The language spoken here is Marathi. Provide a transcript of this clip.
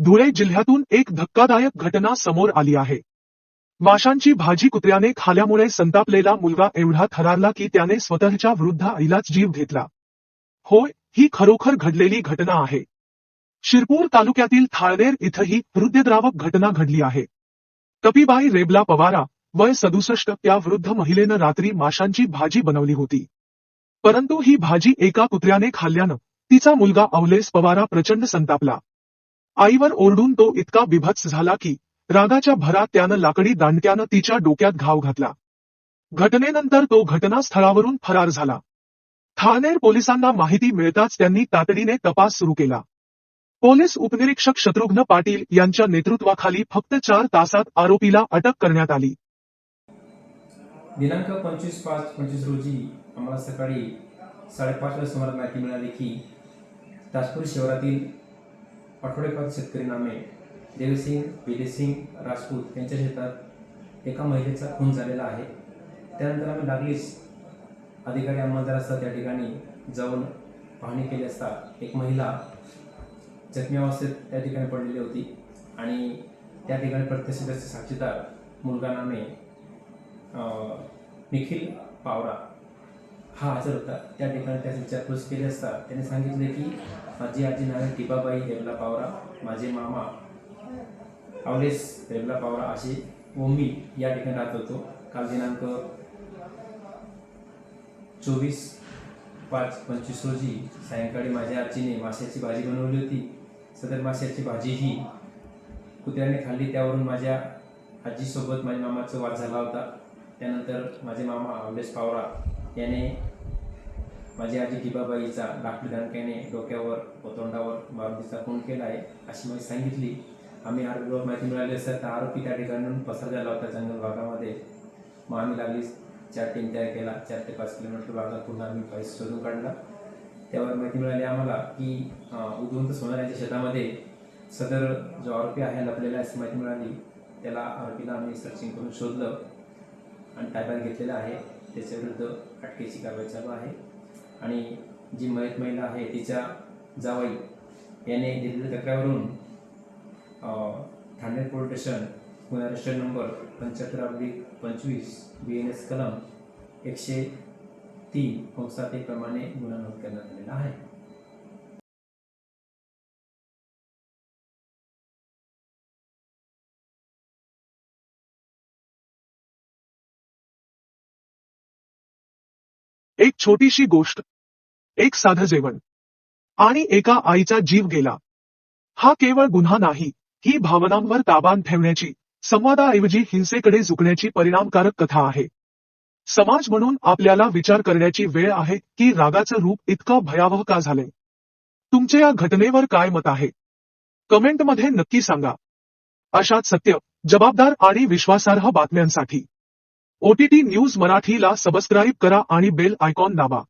धुळे जिल्ह्यातून एक धक्कादायक घटना समोर आली आहे. माशांची भाजी कुत्र्याने खाल्यामुळे संतापलेला मुलगा एवढा थरारला की त्याने स्वतःच्या वृद्ध आईलाच जीव घेतला. होय ही खरोखर घडलेली घटना आहे. शिरपूर तालुक्यातील थाळनेर इथं ही हृदयद्रावक घटना घडली आहे. कपिबाई रेबला पवारा वय सदुसष्ट त्या वृद्ध महिलेनं रात्री माशांची भाजी बनवली होती. परंतु ही भाजी एका कुत्र्याने खाल्ल्यानं तिचा मुलगा अवलेस पवारा प्रचंड संतापला. आईवर ओरडून तो इतका बिभत्स झाला की रागाच्या भरात त्यानं लाकडी दांडक्यानं तिच्या डोक्यात घाव घातला. घटनेनंतर तो घटनास्थळावरून फरार झाला. ठाणेर पोलिसांना माहिती मिळताच त्यांनी तातडीने तपास सुरू केला. पोलीस उपनिरीक्षक शत्रुघ्न पाटील यांच्या नेतृत्वाखाली फक्त चार तासात आरोपीला अटक करण्यात आली. दिनांक पंचवीस पाच पंचवीस रोजी आम्हाला सकाळी साडेपाचच्या सुमारास माहिती मिळाली की ताजपूर शहरातील आठवडेपात शेतकरी नामे देवसिंग विजयसिंग राजपूत यांच्या शेतात एका महिलेचा खून झालेला आहे. त्यानंतर आम्ही लागलीच. अधिकारी अंमलदार असतात त्या ठिकाणी जाऊन पाहणी केली असता एक महिला जखमी अवस्थेत त्या ठिकाणी पडलेली होती आणि त्या ठिकाणी प्रत्यक्षदर्शी साक्षीदार मुलगा नामे निखिल पावरा हा हजर होता. त्या ठिकाणी त्याची विचारपूस केली असता त्याने सांगितले की माझी आजी नावे टिपाबाई रेवला पावरा माझे मामा अवलेस रेवला पावरा असे ओमी या ठिकाणी राहत होतो. काल दिनांक चोवीस पाच पंचवीस रोजी सायंकाळी माझ्या आजीने माशाची भाजी बनवली होती. सदर माशाची भाजी ही कुत्र्याने खाल्ली. त्यावरून माझ्या आजीसोबत माझ्या मामाचा वाद झाला होता. त्यानंतर माझे मामा अवलेश पावरा याने माझी आजी दिबाबाईचा लाकडी दणक्याने डोक्यावर व तोंडावर मारुतीचा खून केला आहे अशी माहिती सांगितली. आम्ही आरोपीवर माहिती मिळाली असता तर आरोपी त्या ठिकाणून पसार झाला होता जंगल भागामध्ये. मग आम्ही लागली चार टीम तयार केला चार ते पाच किलोमीटर भागात पुन्हा आम्ही पैसे शोधून काढला. त्यावर माहिती मिळाली आम्हाला की उद्वंत सोनाऱ्याच्या शेतामध्ये सदर जो आरोपी आहे लपलेला आहे अशी माहिती मिळाली. त्याला आरोपीला आम्ही सर्चिंग करून शोधलं आणि ताब्यात घेतलेलं आहे. त्याच्याविरुद्ध अटकेची कारवाई चालू आहे. आणि जी मयत महिला आहे तिच्या जावई याने दिलेल्या तक्रारीवरून ठाणे पोलीस स्टेशन गुन्हा रजिस्टर नंबर पंच्याहत्तर अब्लिक पंचवीस बी एन एस कलम एकशे तीन कंसात प्रमाणे गुन्हा नोंद करण्यात आलेला आहे. एक छोटीशी गोष्ट. एक साधं जेवण. आणि एका आईचा जीव गेला. हा केवळ गुन्हा नाही ही भावनांवर ताबान ठेवण्याची संवादाऐवजी हिंसेकडे झुकण्याची परिणामकारक कथा आहे. समाज म्हणून आपल्याला विचार करण्याची वेळ आहे की रागाचं रूप इतकं भयावह का झालंय? तुमच्या या घटनेवर काय मत आहे? कमेंटमध्ये नक्की सांगा. अशात सत्य जबाबदार आणि विश्वासार्ह बातम्यांसाठी. ओटीटी न्यूज मराठीला सबस्क्राईब करा आणि बेल आयकॉन दाबा.